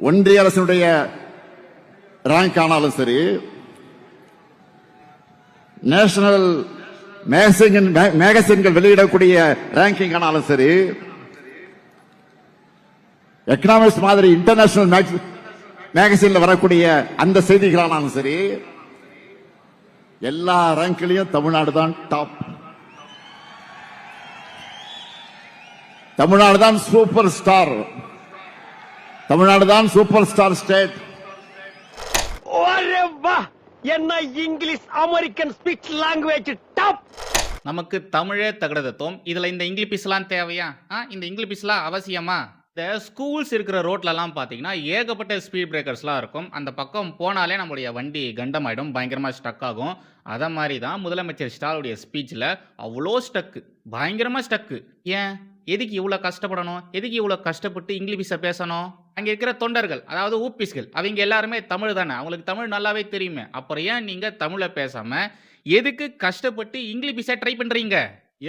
ஒன்றிய அரசினுடைய ரேங்க் ஆனாலும் சரி நேஷனல் மேகசின்கள் வெளியிடக்கூடிய ரேங்கிங் ஆனாலும் சரி எக்கனாமிக்ஸ் மாதிரி இன்டர்நேஷனல் மேகசின்ல வரக்கூடிய அந்த செய்திகளானாலும் சரி எல்லா ரேங்க்லையும் தமிழ்நாடு தான் டாப் தமிழ்நாடு தான் சூப்பர் ஸ்டார் தமிழ்நாடு தான் சூப்பர் ஸ்டார் ஸ்டேட் என்ன English American speech language top நமக்கு தமிழே தகடதத்துவம் இதுல இந்த இங்கிலீஷ்லாம் தேவையா? ஆ இந்த இங்கிலீஷ்லாம் அவசியமா? இந்த ஸ்கூல்ஸ் இருக்கிற ரோட்லலாம் பார்த்தீங்கன்னா ஏகப்பட்ட ஸ்பீட் பிரேக்கர்ஸ்லாம் இருக்கும். அந்த பக்கம் போனாலே நம்மளுடைய வண்டி கண்டமாயிடும் பயங்கரமாக ஸ்டக் ஆகும். அதை மாதிரி தான் முதலமைச்சர் ஸ்டாலுடைய ஸ்பீச்சில் அவ்வளோ ஸ்டக்கு பயங்கரமாக ஸ்டக்கு ஏன்? எதுக்கு இவ்வளோ கஷ்டப்படணும்? எதுக்கு இவ்வளோ கஷ்டப்பட்டு இங்கிலீஷை பேசணும்? அங்கே இருக்கிற தொண்டர்கள் அதாவது ஊப்பிஸ்கள் அவங்க எல்லாருமே தமிழ் தானே? அவங்களுக்கு தமிழ் நல்லாவே தெரியுமே. அப்புறம் ஏன் நீங்கள் தமிழை பேசாமல் எதுக்கு கஷ்டப்பட்டு இங்கிலீஷை ட்ரை பண்ணுறீங்க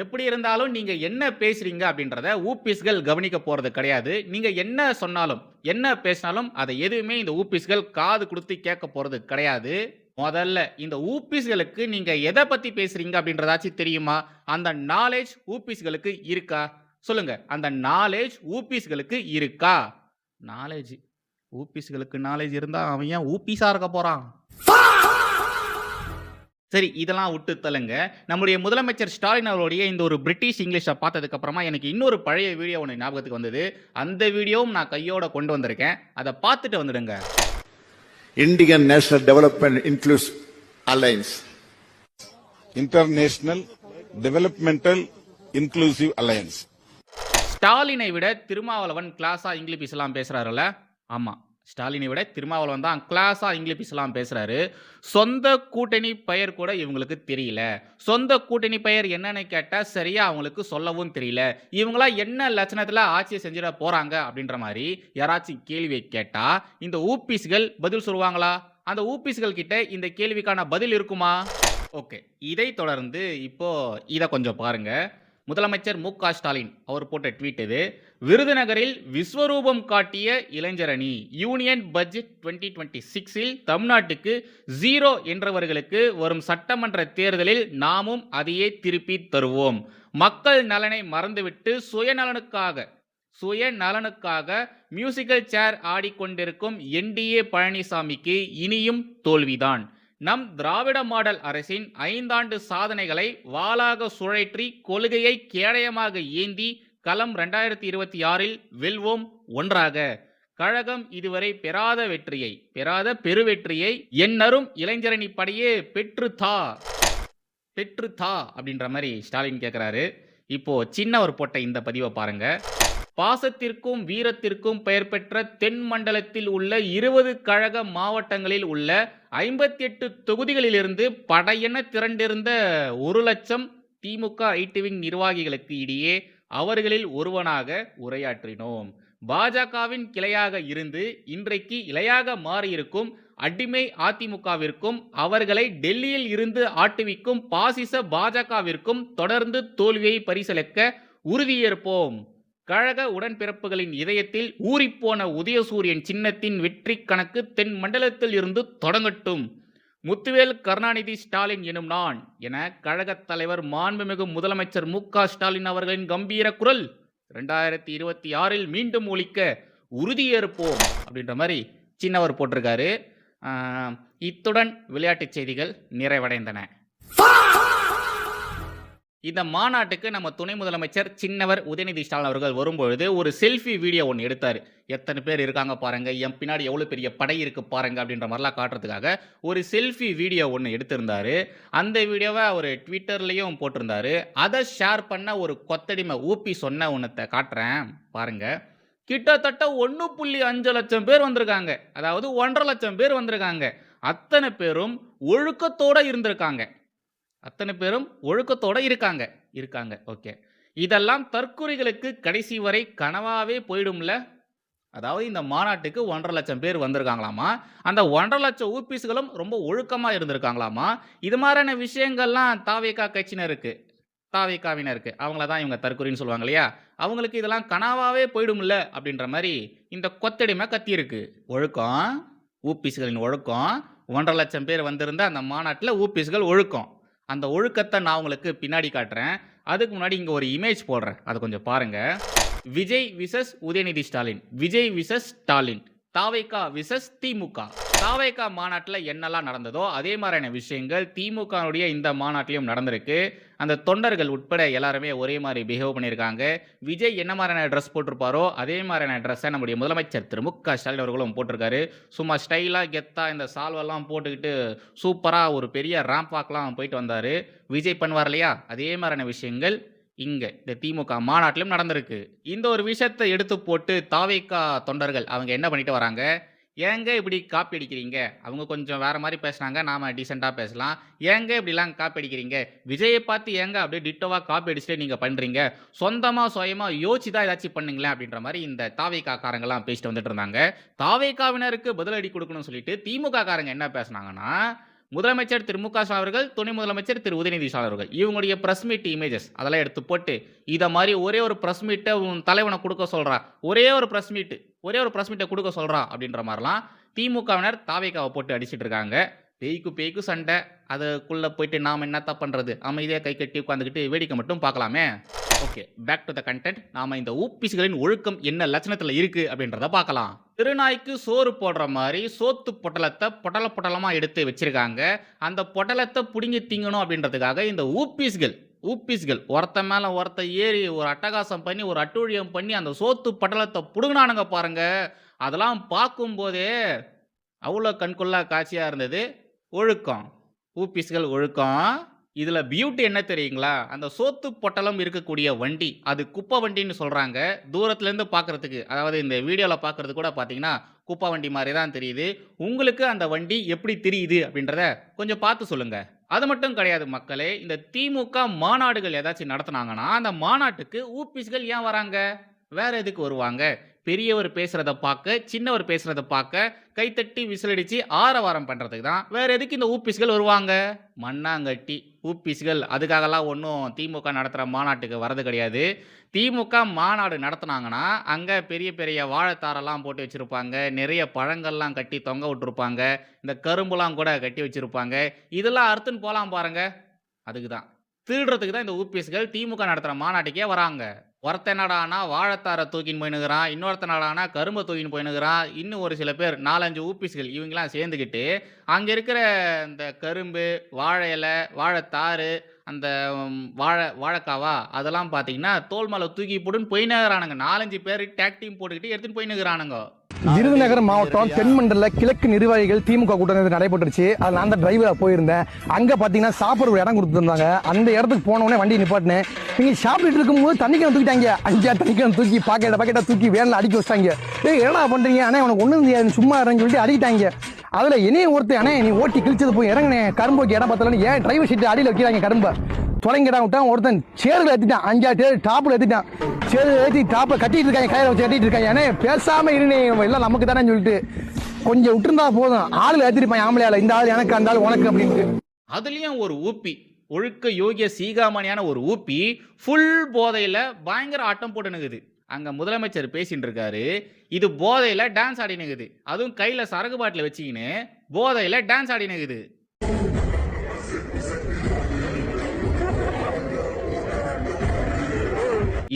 எப்படி இருந்தாலும் நீங்கள் என்ன பேசுகிறீங்க அப்படின்றத ஊபிஸ்கள் கவனிக்க போகிறது கிடையாது. நீங்கள் என்ன சொன்னாலும் என்ன பேசினாலும் அதை எதுவுமே இந்த ஊபிஸ்கள் காது கொடுத்து கேட்க போகிறது கிடையாது. முதல்ல இந்த ஊபிஸ்களுக்கு நீங்கள் எதை பற்றி பேசுகிறீங்க அப்படின்றதாச்சும் தெரியுமா? அந்த நாலேஜ் ஊபிஸ்களுக்கு இருக்கா? சொல்லுங்கள் அந்த நாலேஜ் ஊபிஸ்களுக்கு இருக்கா? நாலேஜ் ஊபிஸ்களுக்கு நாலேஜ் இருந்தால் அவன் ஏன் ஊபிஸாக இருக்க போகிறான் சரி இதெல்லாம் விட்டு தள்ளுங்க. நம்முடைய முதலமைச்சர் ஸ்டாலின் அவருடைய இந்த ஒரு பிரிட்டிஷ் இங்கிலீஷை பார்த்ததுக்கப்புறமா எனக்கு இன்னொரு பழைய வீடியோ ஒன்று ஞாபகத்துக்கு வந்தது. அந்த வீடியோவும் நான் கையோட கொண்டு வந்திருக்கேன். அதை பார்த்துட்டு வந்துடுங்க. Indian national development include alliance international developmental inclusive alliance ஸ்டாலினை விட திருமாவளவன் கிளாஸாக இங்கிலீஷ் எல்லாம் பேசுகிறாருல்ல ஆமாம் ஸ்டாலினை விட திருமாவளவன் தான் கிளாஸாக இங்கிலீஷ் எல்லாம் பேசுகிறாரு சொந்த கூட்டணி பெயர் கூட இவங்களுக்கு தெரியல. சொந்த கூட்டணி பெயர் என்னன்னு கேட்டால் சரியாக அவங்களுக்கு சொல்லவும் தெரியல. இவங்களாம் என்ன லட்சணத்தில் ஆட்சியை செஞ்சிட போகிறாங்க அப்படின்ற மாதிரி யாராச்சும் கேள்வியை கேட்டால் இந்த ஊபிஸ்கள் பதில் சொல்லுவாங்களா? அந்த ஊபிஸ்கள் கிட்ட இந்த கேள்விக்கான பதில் இருக்குமா? ஓகே. இதை தொடர்ந்து இப்போ இதை கொஞ்சம் பாருங்கள் முதலமைச்சர் மு க ஸ்டாலின் அவர் போட்ட ட்வீட் இது விருதுநகரில் விஸ்வரூபம் காட்டிய இளைஞரணி யூனியன் பட்ஜெட் டுவெண்ட்டி டுவெண்ட்டி சிக்ஸில் தமிழ்நாட்டுக்கு ஜீரோ என்றவர்களுக்கு வரும் சட்டமன்ற தேர்தலில் நாமும் அதையே திருப்பி தருவோம். மக்கள் நலனை மறந்துவிட்டு சுயநலனுக்காக சுயநலனுக்காக மியூசிக்கல் சேர் ஆடிக்கொண்டிருக்கும் என்டிஏ பழனிசாமிக்கு இனியும் தோல்விதான். நம் திராவிட மாடல் அரசின் ஐந்தாண்டு சாதனைகளை வாளாக சுழற்றி கொள்கையை கேடயமாக ஏந்தி களம் ரெண்டாயிரத்தி இருபத்தி ஆறில் வெல்வோம் ஒன்றாக. கழகம் இதுவரை பெறாத வெற்றியை பெறாத பெருவெற்றியை என்னரும் இளைஞரணி படையே பெற்று தா பெற்று தா அப்படின்ற மாதிரி ஸ்டாலின் கேட்குறாரு இப்போ சின்னவர் போட்ட இந்த பதிவை பாருங்க. பாசத்திற்கும் வீரத்திற்கும் பெயர் பெற்ற தென் மண்டலத்தில் உள்ள இருபது கழக மாவட்டங்களில் உள்ள ஐம்பத்தி எட்டு தொகுதிகளிலிருந்து படையென திரண்டிருந்த ஒரு லட்சம் திமுக ஐடிவிங் நிர்வாகிகளுக்கு இடையே அவர்களில் ஒருவனாக உரையாற்றினோம். பாஜகவின் கிளையாக இருந்து இன்றைக்கு இலையாக மாறியிருக்கும் அடிமை அதிமுகவிற்கும் அவர்களை டெல்லியில் இருந்து ஆட்டுவிக்கும் பாசிச பாஜகவிற்கும் தொடர்ந்து தோல்வியை பரிசளிக்க உறுதியேற்போம். கழக உடன்பிறப்புகளின் இதயத்தில் ஊறிப்போன உதயசூரியன் சின்னத்தின் வெற்றி கணக்கு தென் மண்டலத்தில் இருந்து தொடங்கட்டும். முத்துவேல் கருணாநிதி ஸ்டாலின் எனும் நான் என கழகத் தலைவர் மாண்புமிகு முதலமைச்சர் மு க ஸ்டாலின் அவர்களின் கம்பீர குரல் ரெண்டாயிரத்தி இருபத்தி ஆறில் மீண்டும் ஒழிக்க உறுதியேற்போம் அப்படின்ற மாதிரி சின்னவர் போட்டிருக்காரு. இத்துடன் விளையாட்டுச் செய்திகள் நிறைவடைந்தன. இந்த மாநாட்டுக்கு நம்ம துணை முதலமைச்சர் சின்னவர் உதயநிதி ஸ்டாலின் அவர்கள் வரும்பொழுது ஒரு செல்ஃபி வீடியோ ஒன்று எடுத்தார். எத்தனை பேர் இருக்காங்க பாருங்க என் பின்னாடி எவ்வளோ பெரிய படை இருக்கு பாருங்க அப்படின்ற மாதிரிலாம் காட்டுறதுக்காக ஒரு செல்ஃபி வீடியோ ஒன்று எடுத்திருந்தாரு. அந்த வீடியோவை அவர் ட்விட்டர்லேயும் போட்டிருந்தார். அதை ஷேர் பண்ண ஒரு கொத்தடிமை ஊப்பி சொன்ன ஒன்றத்தை காட்டுறேன். பாருங்க. கிட்டத்தட்ட ஒன்று புள்ளி அஞ்சு லட்சம் பேர் வந்திருக்காங்க. அதாவது ஒன்றரை லட்சம் பேர் வந்திருக்காங்க. அத்தனை பேரும் ஒழுக்கத்தோடு இருந்திருக்காங்க. அத்தனை பேரும் ஒழுக்கத்தோட இருக்காங்க. இருக்காங்க. ஓகே இதெல்லாம் தற்குறிகளுக்கு கடைசி வரை கனவாகவே போயிடும்ல? அதாவது இந்த மாநாட்டுக்கு ஒன்றரை லட்சம் பேர் வந்திருக்காங்களாமா? அந்த ஒன்றரை லட்சம் ஊபிஸ்களும் ரொம்ப ஒழுக்கமாக இருந்திருக்காங்களாமா? இது மாதிரியான விஷயங்கள்லாம் தாவேக்கா கட்சியினருக்கு தாவேக்காவினருக்கு அவங்கள தான் இவங்க தற்கொலைன்னு சொல்லுவாங்க இல்லையா? அவங்களுக்கு இதெல்லாம் கனவாகவே போயிடும்ல? அப்படின்ற மாதிரி இந்த கொத்தடிமை கத்தியிருக்கு. ஒழுக்கம். ஊபிஸ்களின் ஒழுக்கம். ஒன்றரை லட்சம் பேர் வந்திருந்த அந்த மாநாட்டில் ஊபிஸ்கள் ஒழுக்கம். அந்த ஒழுக்கத்தை நான் உங்களுக்கு பின்னாடி காட்டுறேன். அதுக்கு முன்னாடி இங்கே ஒரு இமேஜ் போடுறேன். அதை கொஞ்சம் பாருங்கள் விஜய் விசஸ் உதயநிதி ஸ்டாலின். விஜய் விசஸ் ஸ்டாலின். தாவைக்கா விசஸ் திமுக. தாவைக்கா மாநாட்டில் என்னெல்லாம் நடந்ததோ அதே மாதிரியான விஷயங்கள் திமுகவுடைய இந்த மாநாட்டிலையும் நடந்திருக்கு. அந்த தொண்டர்கள் உட்பட எல்லாருமே ஒரே மாதிரி பிஹேவ் பண்ணியிருக்காங்க. விஜய் என்ன மாதிரியான ட்ரெஸ் போட்டிருப்பாரோ அதே மாதிரியான ட்ரெஸ்ஸை நம்முடைய முதலமைச்சர் திரு மு க ஸ்டாலின் அவர்களும் போட்டிருக்காரு. சும்மா ஸ்டைலாக கெத்தாக இந்த சால்வெல்லாம் போட்டுக்கிட்டு சூப்பராக ஒரு பெரிய ரேம்ப் வாக்லாம் போயிட்டு வந்தார். விஜய் பண்ணுவார் இல்லையா? அதே மாதிரியான விஷயங்கள் இங்கே இந்த திமுக மாநாட்டிலும் நடந்திருக்கு. இந்த ஒரு விஷயத்தை எடுத்து போட்டு தாவேக்கா தொண்டர்கள் அவங்க என்ன பண்ணிட்டு வராங்க? ஏங்க இப்படி காப்பி அடிக்கிறீங்க? அவங்க கொஞ்சம் வேறு மாதிரி பேசுனாங்க நாம் டீசெண்டாக பேசலாம். ஏங்க இப்படிலாம் காப்பி அடிக்கிறீங்க? விஜயை பார்த்து ஏங்க அப்படியே டிட்டோவாக காப்பி அடிச்சுட்டு நீங்கள் பண்ணுறீங்க சொந்தமாக சுயமாக யோசிச்சு தான் ஏதாச்சும் பண்ணுங்களேன் அப்படின்ற மாதிரி இந்த தாவைக்காக்காரங்கெல்லாம் பேசிட்டு வந்துட்டு இருந்தாங்க. தாவைக்காவினருக்கு பதிலடி கொடுக்கணும்னு சொல்லிட்டு திமுக காரங்க என்ன பேசுனாங்கன்னா முதலமைச்சர் திரு மு க ஸ்டாலின் அவர்கள் துணை முதலமைச்சர் திரு உதயநிதி ஸ்டாலின் அவர்கள் இவங்களுடைய ப்ரெஸ் மீட் இமேஜஸ் அதெல்லாம் எடுத்து போட்டு இதை மாதிரி ஒரே ஒரு ப்ரெஸ் மீட்டை உன் தலைவனை கொடுக்க சொல்கிறா ஒரே ஒரு ப்ரெஸ் மீட்டு ஒரே ஒரு ப்ரெஸ் மீட்டை கொடுக்க சொல்கிறான் அப்படின்ற மாதிரிலாம் திமுகவினர் தாவேக்காவை போட்டு அடிச்சிட்டு இருக்காங்க. பேய்க்கு பேய்க்கு சண்டை. அதுக்குள்ளே போயிட்டு நாம் என்னத்த பண்ணுறது அமைதியாக கை கட்டி உட்காந்துக்கிட்டு வேடிக்கை மட்டும் பார்க்கலாமே? Okay back to the content நாம இந்த ஊப்பிசுகளின் ஒழுக்கம் என்ன லட்சணத்தில் இருக்குது அப்படின்றத பார்க்கலாம். திருநாய்க்கு சோறு போடுற மாதிரி சோத்து பொட்டலத்தை பொட்டல பொட்டலமாக எடுத்து வச்சிருக்காங்க. அந்த பொட்டலத்தை பிடுங்கி திங்கணும் அப்படின்றதுக்காக இந்த ஊப்பீஸ்கள் ஊப்பீஸ்கள். ஒருத்த மேலே ஒருத்த ஏறி ஒரு அட்டகாசம் பண்ணி ஒரு அட்டூழியம் பண்ணி அந்த சோத்து பட்டலத்தை பிடுங்கினானுங்க பாருங்க. அதெல்லாம் பார்க்கும்போதே அவ்வளோ கண்கொள்ளா காட்சியாக இருந்தது. ஒழுக்கம். ஊப்பீஸ்கள் ஒழுக்கம். இதில் பியூட்டி என்ன தெரியுங்களா? அந்த சோத்து பொட்டலம் இருக்கக்கூடிய வண்டி. அது குப்பை வண்டின்னு சொல்கிறாங்க தூரத்துலேருந்து பார்க்குறதுக்கு அதாவது இந்த வீடியோவில் பார்க்குறது கூட பார்த்தீங்கன்னா குப்பை வண்டி மாதிரி தான் தெரியுது. உங்களுக்கு அந்த வண்டி எப்படி தெரியுது அப்படின்றத கொஞ்சம் பார்த்து சொல்லுங்கள் அது மட்டும் கிடையாது மக்களே இந்த திமுக மாநாடுகள் ஏதாச்சும் நடத்துனாங்கன்னா அந்த மாநாட்டுக்கு ஊபிஸ்கள் ஏன் வராங்க? வேற எதுக்கு வருவாங்க? பெரியவர் பேசுறத பார்க்க சின்னவர் பேசுறத பார்க்க கைத்தட்டி விசிலடிச்சு ஆரவாரம் பண்றதுக்கு தான். வேற எதுக்கு இந்த ஊப்பிஸ்கள் வருவாங்க? மண்ணாங்கட்டி ஊப்பிஸ்கள் அதுக்காகலாம் ஒன்றும் திமுக நடத்துகிற மாநாட்டுக்கு வரது கிடையாது. திமுக மாநாடு நடத்துனாங்கன்னா அங்கே பெரிய பெரிய வாழைத்தாரெல்லாம் போட்டு வச்சுருப்பாங்க. நிறைய பழங்கள்லாம் கட்டி தொங்க விட்டுருப்பாங்க. இந்த கரும்புலாம் கூட கட்டி வச்சுருப்பாங்க. இதெல்லாம் அறுத்துன்னு போகலாம் பாருங்கள் அதுக்கு தான். திருடுறதுக்கு தான் இந்த ஊபிஎஸ்கள் திமுக நடத்துகிற மாநாட்டுக்கே வராங்க. ஒருத்தன் என்னடானா வாழைத்தாரை தூக்கின்னு போயினுக்கிறான் இன்னொருத்தன் என்னடானா கரும்பை தூக்கின்னு போயினுக்கிறான் இன்னும் ஒரு சில பேர் நாலஞ்சு ஊபிஸ்கள் இவங்கெல்லாம் சேர்ந்துக்கிட்டு அங்கே இருக்கிற இந்த கரும்பு வாழை இலை வாழைத்தாறு அந்த வாழை வாழைக்காவா அதெல்லாம் பார்த்தீங்கன்னா தோல் மேலே தூக்கி போட்டுன்னு போயினுக்கிறானுங்க நாலஞ்சு பேர் டேக் டீம் போட்டுக்கிட்டு எடுத்துன்னு போயினுக்கிறானுங்க விருதுநகர் மாவட்டம் தென்மண்டல கிழக்கு நிர்வாகிகள் திமுக கூட்டம் நடைபெற்றுச்சு. அதில் நான் தான் டிரைவரா போயிருந்தேன். அங்க பாத்தீங்கன்னா சாப்பிட ஒரு இடம் கொடுத்துருந்தாங்க அந்த இடத்துக்கு போன உடனே வண்டி நிப்பாட்டினேன். நீங்க சாப்பிட்டுட்டு இருக்கும்போது தண்ணி கேன் தூக்கிட்டாங்க. அஞ்சா தண்ணி தூக்கி பாக்கெட்ட பாக்கெட்டா தூக்கி வேன்ல அடிக்க வச்சிட்டாங்க. ஏய் என்னடா பண்றீங்க? அண்ணா உனக்கு ஒண்ணு தெரியாது. சும்மா இறங்கி சொல்லிட்டு அடிக்கிட்டாங்க. அதுல என்னைய ஒருத்தர் அண்ணே நீ ஓட்டி கிழிச்சது போய் இறங்கினேன். கரும்புக்கு இடம் பார்த்தலன்னு ஏன் டிரைவர் சீட் அடியில் வைக்கிறாங்க கரும்பை? தொலைங்கடா விட்டான். ஒருத்தன் சேரில் ஏத்திட்டான். அஞ்சாறு சேர் டாப்ல ஏத்திட்டான். சேரு ஏற்றி டாப்பில் கட்டிட்டு இருக்காங்க. கையில் வச்சு கட்டிட்டு இருக்காங்க. ஏன்னா பேசாம இருனே. எல்லாம் நமக்கு தானே சொல்லிட்டு. கொஞ்சம் விட்டுருந்தா போதும். ஆளுல ஏத்திருப்பான் ஆம்பளையால. இந்த ஆள் எனக்கு அந்த ஆள் உனக்கு அப்படின்ட்டு. அதுலேயும் ஒரு ஊப்பி. ஒழுக்க யோகிய சீகாமணியான ஒரு ஊப்பி ஃபுல் போதையில் பயங்கர ஆட்டம் போட்டு நிக்குது. அங்கே முதலமைச்சர் பேசிட்டு இருக்காரு. இது போதையில் டான்ஸ் ஆடி நிக்குது அதுவும் கையில் சரகு பாட்டில் வச்சுக்கின்னு போதையில் டான்ஸ் ஆடி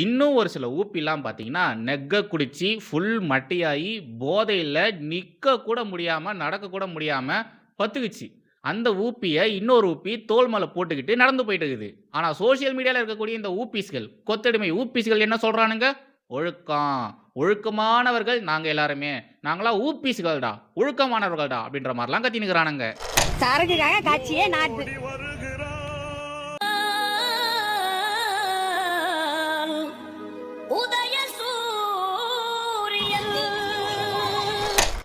இன்னும் ஒரு சில ஊப்பிலாம் பார்த்தீங்கன்னா நெக்க குடிச்சு ஃபுல் மட்டியாகி போதையில் நிற்க கூட முடியாமல் நடக்க கூட முடியாமல் பத்துக்குச்சு. அந்த ஊப்பியை இன்னொரு ஊப்பி தோல் மேலே போட்டுக்கிட்டு நடந்து போயிட்டு இருக்குது. ஆனால் சோஷியல் மீடியாவில் இருக்கக்கூடிய இந்த ஊப்பிஸ்கள் கொத்தடிமை ஊப்பிஸ்கள் என்ன சொல்கிறானுங்க ஒழுக்கம். ஒழுக்கமானவர்கள் நாங்கள் எல்லாருமே. நாங்களாம் ஊப்பிஸ்கள்டா ஒழுக்கமானவர்கள்டா அப்படின்ற மாதிரிலாம் கத்தினுக்கிறானுங்க சரக்குக்காக காட்சியே நாட்டு.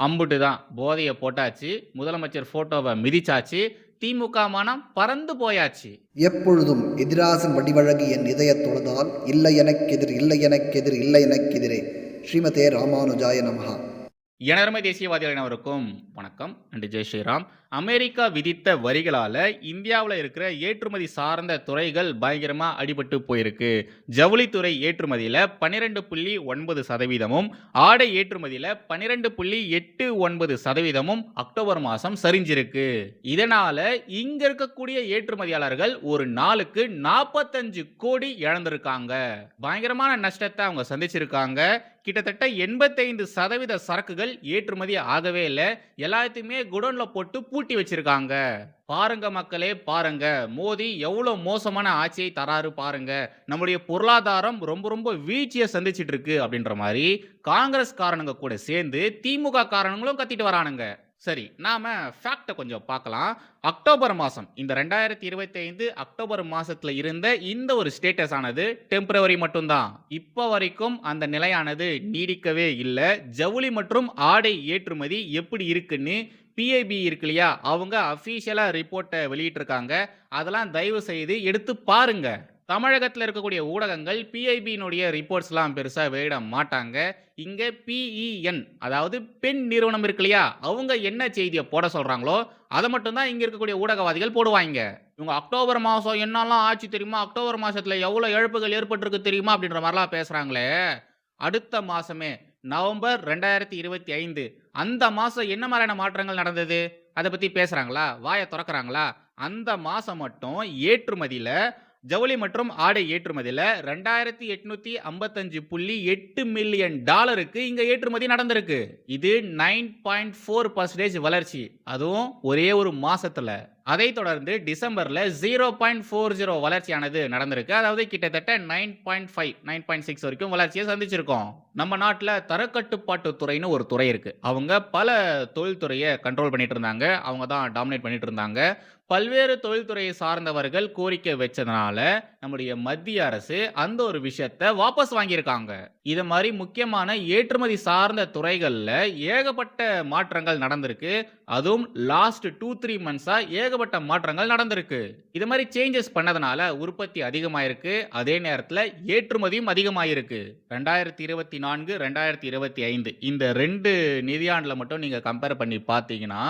அம்புட்டு தான் போதையை போட்டாச்சு. முதலமைச்சர் ஃபோட்டோவை மிதிச்சாச்சு. திமுக மனம் பறந்து போயாச்சு. எப்பொழுதும் எதிராசன் வடிவழகு என் இதயத் தொழுதால் இல்லை எனக்கெதிர் இல்லை எனக்கெதிர் இல்லை எனக்கெதிரே. ஸ்ரீமதே ராமானுஜாய நமஹா. எனதருமை தேசியவாதிகள் அனைவருக்கும் வணக்கம். நன்றி. ஜெய் ஸ்ரீராம். அமெரிக்கா விதித்த வரிகளால் இந்தியாவில் இருக்கிற ஏற்றுமதி சார்ந்த துறைகள் பயங்கரமாக அடிபட்டு போயிருக்கு. ஜவுளித்துறை ஏற்றுமதியில் பன்னிரெண்டு புள்ளி ஒன்பது சதவீதமும் ஆடை ஏற்றுமதியில் பன்னிரெண்டு புள்ளி எட்டு ஒன்பது சதவீதமும் அக்டோபர் மாதம் சரிஞ்சிருக்கு. இதனால் இங்கே இருக்கக்கூடிய ஏற்றுமதியாளர்கள் ஒரு நாளுக்கு நாற்பத்தஞ்சு கோடி இழந்திருக்காங்க. பயங்கரமான நஷ்டத்தை அவங்க சந்திச்சிருக்காங்க. கிட்டத்தட்ட எண்பத்தைந்து சதவீத சரக்குகள் ஏற்றுமதி ஆகவே இல்லை. எல்லாத்தையுமே குடோனில் போட்டு பூட்டி வச்சிருக்காங்க. பாருங்க மக்களே பாருங்க. மோடி எவ்வளோ மோசமான ஆட்சியை தராரு பாருங்க. நம்முடைய பொருளாதாரம் ரொம்ப ரொம்ப வீழ்ச்சியை சந்திச்சிட்டு இருக்கு அப்படின்ற மாதிரி காங்கிரஸ் காரணங்க கூட சேர்ந்து திமுக காரணங்களும் கத்திட்டு வரானுங்க. சரி நாம ஃபேக்டை கொஞ்சம் பார்க்கலாம். அக்டோபர் மாதம் இந்த ரெண்டாயிரத்தி இருபத்தைந்து அக்டோபர் மாதத்தில் இருந்த இந்த ஒரு ஸ்டேட்டஸ் ஆனது டெம்பரவரி மட்டும்தான். இப்போ வரைக்கும் அந்த நிலையானது நீடிக்கவே இல்லை. ஜவுளி மற்றும் ஆடை ஏற்றுமதி எப்படி இருக்குன்னு பிஐபி இருக்கு இல்லையா? அவங்க அஃபீஷியலாக ரிப்போர்ட்டை வெளியிட்டிருக்காங்க. அதெல்லாம் தயவு செய்து எடுத்து பாருங்கள் தமிழகத்தில் இருக்கக்கூடிய ஊடகங்கள் பிஐபியினுடைய ரிப்போர்ட்ஸ்லாம் பெருசாக வெளியிட மாட்டாங்க. இங்கே பிஇஎன் அதாவது பெண் நிறுவனம் இருக்கு இல்லையா? அவங்க என்ன செய்தியை போட சொல்கிறாங்களோ அதை மட்டும்தான் இங்கே இருக்கக்கூடிய ஊடகவாதிகள் போடுவாங்க. இவங்க அக்டோபர் மாதம் என்னெல்லாம் ஆச்சு தெரியுமா? அக்டோபர் மாதத்தில் எவ்வளோ இழப்புகள் ஏற்பட்டிருக்கு தெரியுமா? அப்படின்ற மாதிரிலாம் பேசுகிறாங்களே அடுத்த மாதமே நவம்பர் ரெண்டாயிரத்தி இருபத்தி ஐந்து அந்த மாதம் என்ன மாதிரியான மாற்றங்கள் நடந்தது? அதை பற்றி பேசுகிறாங்களா வாயை திறக்கிறாங்களா? அந்த மாதம் மட்டும் ஏற்றுமதியில் ஜவுளி மற்றும் ஆடை ஏற்றுமதியில் ரெண்டாயிரத்தி எட்நூத்தி ஐம்பத்தஞ்சு புள்ளி எட்டு மில்லியன் டாலருக்கு இங்க ஏற்றுமதி நடந்திருக்கு. இது நைன் பாயிண்ட் ஃபோர் பர்சன்டேஜ் வளர்ச்சி. அதுவும் ஒரே ஒரு மாசத்துல. அதைத் தொடர்ந்து டிசம்பரில் ஜீரோ பாயிண்ட் ஃபோர் ஜீரோ வளர்ச்சியானது நடந்திருக்கு. அதாவது கிட்டத்தட்ட nine point five nine point six வரைக்கும் வளர்ச்சியை சந்திச்சிருக்கோம். நம்ம நாட்டில் தரக்கட்டுப்பாட்டு துறைன்னு ஒரு துறை இருக்கு. அவங்க பல தொழில்துறையை கண்ட்ரோல் பண்ணிட்டு இருந்தாங்க அவங்க தான் டாமினேட் பண்ணிட்டு இருந்தாங்க பல்வேறு தொழில்துறையை சார்ந்தவர்கள் கோரிக்கை வச்சதுனால நம்முடைய மத்திய அரசு அந்த ஒரு விஷயத்தை வாபஸ் வாங்கியிருக்காங்க. இது மாதிரி முக்கியமான ஏற்றுமதி சார்ந்த துறைகளில் ஏகப்பட்ட மாற்றங்கள் நடந்திருக்கு. அதுவும் லாஸ்ட் டூ த்ரீ மந்த்ஸாக ஏகப்பட்ட மாற்றங்கள் நடந்திருக்கு. இது மாதிரி சேஞ்சஸ் பண்ணதுனால உற்பத்தி அதிகமாயிருக்கு. அதே நேரத்தில் ஏற்றுமதியும் அதிகமாயிருக்கு. ரெண்டாயிரத்தி இருபத்தி நான்கு ரெண்டாயிரத்தி இருபத்தி ஐந்து. இந்த ரெண்டு நிதியாண்டில் மட்டும் நீங்கள் கம்பேர் பண்ணி பார்த்தீங்கன்னா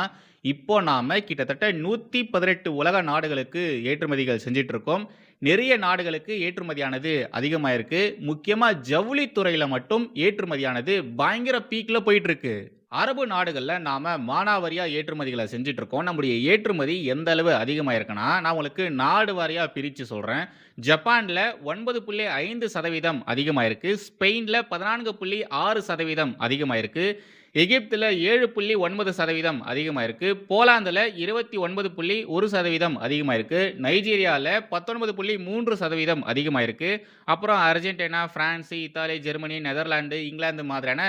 இப்போ நாம் கிட்டத்தட்ட நூற்றி பதினெட்டு உலக நாடுகளுக்கு ஏற்றுமதிகள் செஞ்சிட்ருக்கோம் நிறைய நாடுகளுக்கு ஏற்றுமதியானது அதிகமாக இருக்கு முக்கியமாக ஜவுளித்துறையில் மட்டும் ஏற்றுமதியானது பயங்கர பீக்கில் போயிட்டு இருக்கு அரபு நாடுகளில் நாம் மானாவாரியாக ஏற்றுமதிகளை செஞ்சுட்டு இருக்கோம் நம்முடைய ஏற்றுமதி எந்த அளவு அதிகமாயிருக்குன்னா நான் உங்களுக்கு நாடு வாரியாக பிரித்து சொல்கிறேன் ஜப்பானில் ஒன்பது புள்ளி ஐந்து சதவீதம் அதிகமாயிருக்கு. ஸ்பெயினில் பதினான்கு புள்ளி ஆறு சதவீதம் அதிகமாயிருக்கு. எகிப்தில் ஏழு புள்ளி ஒன்பது சதவீதம் அதிகமாயிருக்கு போலாந்தில் இருபத்தி ஒன்பது புள்ளி ஒரு சதவீதம் அதிகமாக இருக்குது நைஜீரியாவில் பத்தொன்பது புள்ளி மூன்று சதவீதம் அதிகமாயிருக்கு அப்புறம் Argentina France Italy Germany Netherlands England மாதிரியான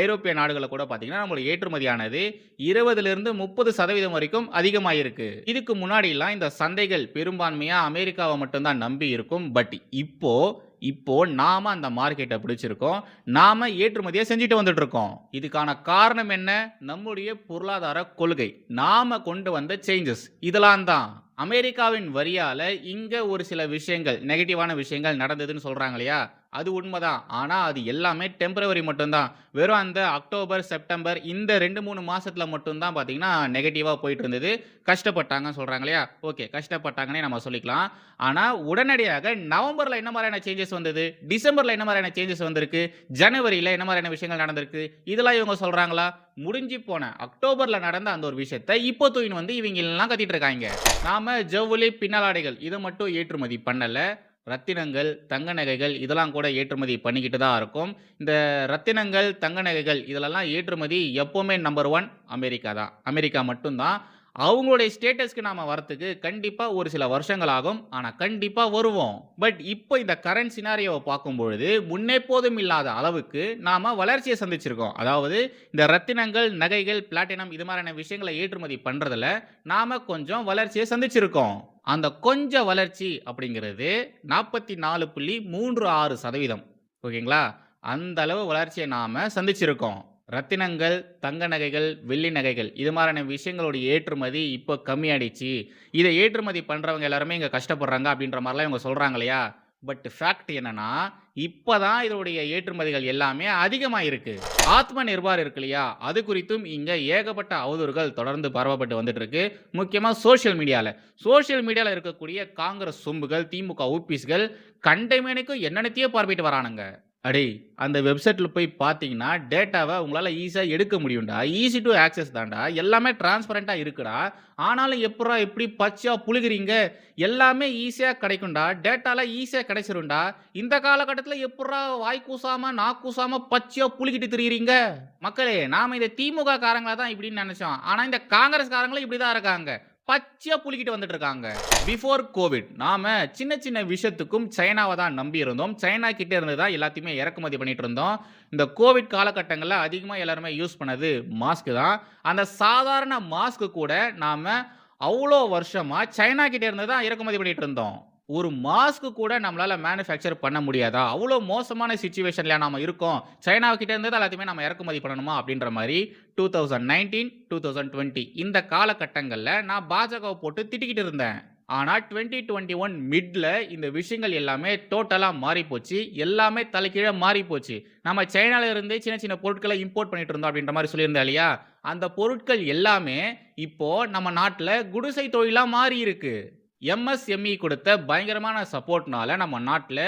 ஐரோப்பிய நாடுகளை கூட பார்த்தீங்கன்னா நம்மளுக்கு ஏற்றுமதியானது இருபதுலேருந்து முப்பது சதவீதம் வரைக்கும் அதிகமாயிருக்கு இதுக்கு முன்னாடிலாம் இந்த சந்தைகள் பெரும்பான்மையாக அமெரிக்காவை மட்டும்தான் நம்பி இருக்கும். பட் இப்போது இப்போ நாம் அந்த மார்க்கெட்டை பிடிச்சிருக்கோம். நாம் ஏற்றுமதியை செஞ்சுட்டு வந்துட்டுருக்கோம். இதுக்கான காரணம் என்ன? நம்முடைய பொருளாதார கொள்கை. நாம் கொண்டு வந்த சேஞ்சஸ் இதெல்லாம் தான். அமெரிக்காவின் வரியால் இங்கே ஒரு சில விஷயங்கள் நெகட்டிவான விஷயங்கள் நடந்ததுன்னு சொல்கிறாங்க இல்லையா? அது உண்மைதான். ஆனால் அது எல்லாமே டெம்பரவரி மட்டும்தான். வெறும் அந்த அக்டோபர் செப்டம்பர் இந்த ரெண்டு மூணு மாதத்தில் மட்டும்தான் பார்த்தீங்கன்னா நெகட்டிவாக போயிட்டு இருந்தது கஷ்டப்பட்டாங்கன்னு சொல்கிறாங்க இல்லையா? ஓகே கஷ்டப்பட்டாங்கன்னே நம்ம சொல்லிக்கலாம். ஆனால் உடனடியாக நவம்பரில் என்ன மாதிரியான சேஞ்சஸ் வந்தது? டிசம்பரில் என்ன மாதிரியான சேஞ்சஸ் வந்திருக்கு? ஜனவரியில் என்ன மாதிரியான விஷயங்கள் நடந்திருக்கு? இதெல்லாம் இவங்க சொல்கிறாங்களா முடிஞ்சு போன அக்டோபரில் நடந்த அந்த ஒரு விஷயத்தை இப்போ தூயின் வந்து இவங்க எல்லாம் கத்திட்டு இருக்காங்க. நாம ஜவுளி பின்னலாடைகள் இதை மட்டும் ஏற்றுமதி பண்ணலை. ரத்தினங்கள் தங்க நகைகள் இதெல்லாம் கூட ஏற்றுமதி பண்ணிக்கிட்டு தான் இருக்கும். இந்த ரத்தினங்கள் தங்க நகைகள் இதிலெல்லாம் ஏற்றுமதி எப்போவுமே நம்பர் ஒன் அமெரிக்கா தான். அமெரிக்கா மட்டும்தான். அவங்களுடைய ஸ்டேட்டஸ்க்கு நாம் வரத்துக்கு கண்டிப்பாக ஒரு சில வருஷங்கள் ஆகும். ஆனால் கண்டிப்பாக வருவோம். பட் இப்போ இந்த கரண்ட் சினாரியோவை பார்க்கும் பொழுது முன்னெப்போதும் இல்லாத அளவுக்கு நாம் வளர்ச்சியை சந்திச்சிருக்கோம். அதாவது இந்த ரத்தினங்கள் நகைகள் பிளாட்டினம் இது மாதிரியான விஷயங்களை ஏற்றுமதி பண்ணுறதில் நாம் கொஞ்சம் வளர்ச்சியை சந்திச்சிருக்கோம். அந்த கொஞ்ச வளர்ச்சி அப்படிங்கிறது நாற்பத்தி நாலு புள்ளி மூன்று ஆறு சதவீதம். ஓகேங்களா? அந்த அளவு வளர்ச்சியை நாம் சந்திச்சிருக்கோம். ரத்தினங்கள் தங்க நகைகள் வெள்ளி நகைகள் இது மாதிரியான விஷயங்களுடைய ஏற்றுமதி இப்போ கம்மியாயிடுச்சு. இதை ஏற்றுமதி பண்ணுறவங்க எல்லாருமே இங்கே கஷ்டப்படுறாங்க அப்படின்ற மாதிரிலாம் இவங்க சொல்கிறாங்க இல்லையா? பட் ஃபேக்ட் என்னன்னா இப்பதான் இதனுடைய ஏற்றுமதிகள் எல்லாமே அதிகமாக இருக்கு ஆத்ம நிர்பார் இருக்கு இல்லையா? அது குறித்தும் இங்கே ஏகப்பட்ட அவதூறுகள் தொடர்ந்து பரவப்பட்டு வந்துட்டு இருக்கு முக்கியமாக சோஷியல் மீடியாவில் சோஷியல் மீடியாவில் இருக்கக்கூடிய காங்கிரஸ் சொம்புகள் திமுக ஊபிஸ்கள் கண்டமேனுக்கும் என்னென்னத்தையே பார்ப்பிட்டு வரானுங்க. அடே அந்த வெப்சைட்டில் போய் பார்த்தீங்கன்னா டேட்டாவை உங்களால் ஈஸியாக எடுக்க முடியும்டா. ஈஸி டு ஆக்சஸ் தான்டா. எல்லாமே டிரான்ஸ்பரண்ட்டாக இருக்குடா. ஆனாலும் எப்படா எப்படி பச்சையாக புழுகிறீங்க? எல்லாமே ஈஸியாக கிடைக்கும்டா. டேட்டாலாம் ஈஸியாக கிடைச்சிரும்டா. இந்த காலகட்டத்தில் எப்படா வாய் கூசாமல் நா கூசாமல் பச்சையாக புழுகிட்டு திரியிறீங்க? மக்களே நாம் இந்த திமுக காரங்களை தான் இப்படின்னு நினச்சோம். ஆனால் இந்த காங்கிரஸ் காரங்களும் இப்படி தான் இருக்காங்க. பச்சையா புளிக்கிட்டு வந்துட்டு இருக்காங்க பிஃபோர் கோவிட் நாம சின்ன சின்ன விஷயத்துக்கும் சைனாவை தான் நம்பி இருந்தோம் சைனா கிட்ட இருந்து தான் எல்லாத்தையுமே இறக்குமதி பண்ணிட்டு இருந்தோம். இந்த கோவிட் காலகட்டங்களில் அதிகமாக எல்லாருமே யூஸ் பண்ணது மாஸ்க் தான். அந்த சாதாரண மாஸ்க்கு கூட நாம அவ்வளோ வருஷமா சைனா கிட்ட இருந்து தான் இறக்குமதி பண்ணிட்டு இருந்தோம். ஒரு மாஸ்க்கு கூட நம்மளால் மேனுஃபேக்சர் பண்ண முடியாதா? அவ்வளோ மோசமான சுச்சுவேஷனில் நாம் இருக்கோம். சைனா இருந்தது எல்லாத்தையுமே நம்ம இறக்குமதி பண்ணணுமா? அப்படின்ற மாதிரி two thousand nineteen two thousand twenty இந்த காலகட்டங்களில் நான் பாஜகவை போட்டு திட்டிக்கிட்டு இருந்தேன். ஆனால் டுவெண்ட்டி டுவெண்ட்டி ஒன் மிட்ல இந்த விஷயங்கள் எல்லாமே டோட்டலாக மாறிப்போச்சு. எல்லாமே தலைக்கீழே மாறிப்போச்சு. நம்ம சைனால இருந்து சின்ன சின்ன பொருட்களை இம்போர்ட் பண்ணிட்டு இருந்தோம் அப்படின்ற மாதிரி சொல்லியிருந்தேன் இல்லையா? அந்த பொருட்கள் எல்லாமே இப்போது நம்ம நாட்டில் குடிசை தொழிலாக மாறி இருக்குது எம்எஸ்எம்இ கொடுத்த பயங்கரமான சப்போர்ட்னால நம்ம நாட்டில்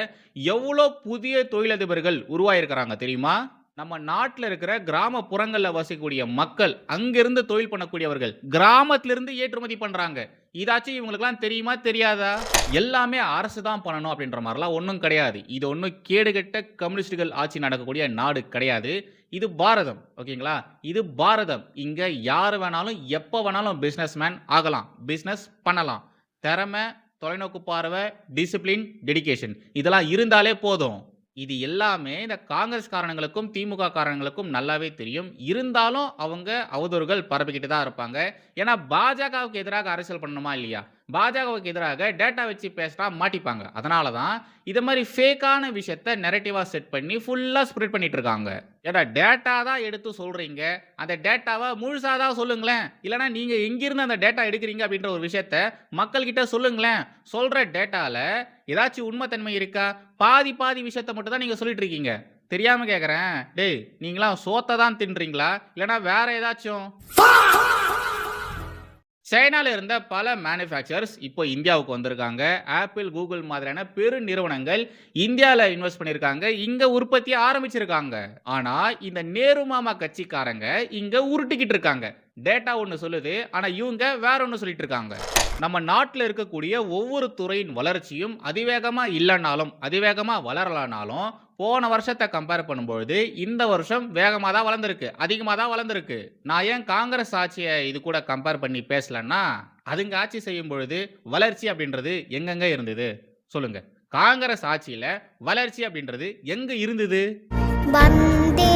எவ்வளோ புதிய தொழிலதிபர்கள் உருவாயிருக்கிறாங்க தெரியுமா? நம்ம நாட்டில் இருக்கிற கிராமப்புறங்களில் வசிக்கக்கூடிய மக்கள் அங்கிருந்து தொழில் பண்ணக்கூடியவர்கள் கிராமத்திலிருந்து ஏற்றுமதி பண்ணுறாங்க இதாச்சும் இவங்களுக்குலாம் தெரியுமா தெரியாதா? எல்லாமே அரசு தான் பண்ணணும் அப்படின்ற மாதிரிலாம் ஒன்றும் கிடையாது. இது ஒன்றும் கேடுகெட்ட கம்யூனிஸ்டுகள் ஆட்சி நடக்கக்கூடிய நாடு கிடையாது. இது பாரதம் ஓகேங்களா? இது பாரதம். இங்கே யார் வேணாலும் எப்போ வேணாலும் பிஸ்னஸ் மேன் ஆகலாம். பிஸ்னஸ் பண்ணலாம். திறமை தொலைநோக்கு பார்வை டிசிப்ளின் டெடிகேஷன் இதெல்லாம் இருந்தாலே போதும். இது எல்லாமே இந்த காங்கிரஸ் காரணங்களுக்கும் திமுக காரணங்களுக்கும் நல்லாவே தெரியும். இருந்தாலும் அவங்க அவதூறுகள் பரப்பிக்கிட்டு தான் இருப்பாங்க. ஏன்னா பாஜகவுக்கு எதிராக அரசியல் பண்ணணுமா இல்லையா? பாஜகவுக்கு எதிராக டேட்டா வச்சு பேசினா மாட்டிப்பாங்க. அதனால தான் இதை மாதிரி ஃபேக்கான விஷயத்த நெரட்டிவாக செட் பண்ணி ஃபுல்லாக ஸ்ப்ரெட் பண்ணிட்டு இருக்காங்க. ஏன்னா டேட்டா தான் எடுத்து சொல்கிறீங்க அந்த டேட்டாவை முழுசாக தான் சொல்லுங்களேன். இல்லைனா நீங்கள் எங்கிருந்து அந்த டேட்டா எடுக்கிறீங்க அப்படின்ற ஒரு விஷயத்த மக்கள்கிட்ட சொல்லுங்களேன். சொல்கிற டேட்டாவில் ஏதாச்சும் உண்மைத்தன்மை இருக்கா? பாதி பாதி விஷயத்த மட்டும் தான் நீங்கள் சொல்லிட்டு இருக்கீங்க. தெரியாமல் கேட்குறேன் டேய் நீங்களாம் சோத்தை தான் தின்றீங்களா? இல்லைனா வேற ஏதாச்சும்? சைனாவில் இருந்த பல மேனுஃபேக்சரர்ஸ் இப்போ இந்தியாவுக்கு வந்திருக்காங்க. ஆப்பிள் கூகுள் மாதிரியான பெரு நிறுவனங்கள் இந்தியாவில் இன்வெஸ்ட் பண்ணியிருக்காங்க இங்கே உற்பத்தியை ஆரம்பிச்சிருக்காங்க. ஆனால் இந்த நேரு மாமா கட்சிக்காரங்க இங்கே உருட்டிக்கிட்டு இருக்காங்க. டேட்டா ஒன்று சொல்லுது ஆனால் இவங்க வேற ஒன்று சொல்லிட்டு இருக்காங்க. நம்ம நாட்டில் இருக்கக்கூடிய ஒவ்வொரு துறையின் வளர்ச்சியும் அதிவேகமாக இல்லைனாலும் அதிவேகமாக வளரலானாலும் போன வருஷத்தை கம்பேர் பண்ணும்பொழுது இந்த வருஷம் வேகமாக தான் வளர்ந்துருக்கு. அதிகமாக தான் வளர்ந்துருக்கு. நான் ஏன் காங்கிரஸ் ஆட்சியை இது கூட கம்பேர் பண்ணி பேசலன்னா அதுங்க ஆட்சி செய்யும் பொழுது வளர்ச்சி அப்படின்றது எங்கெங்க இருந்தது? சொல்லுங்க. காங்கிரஸ் ஆட்சியில் வளர்ச்சி அப்படின்றது எங்க இருந்தது? வந்தே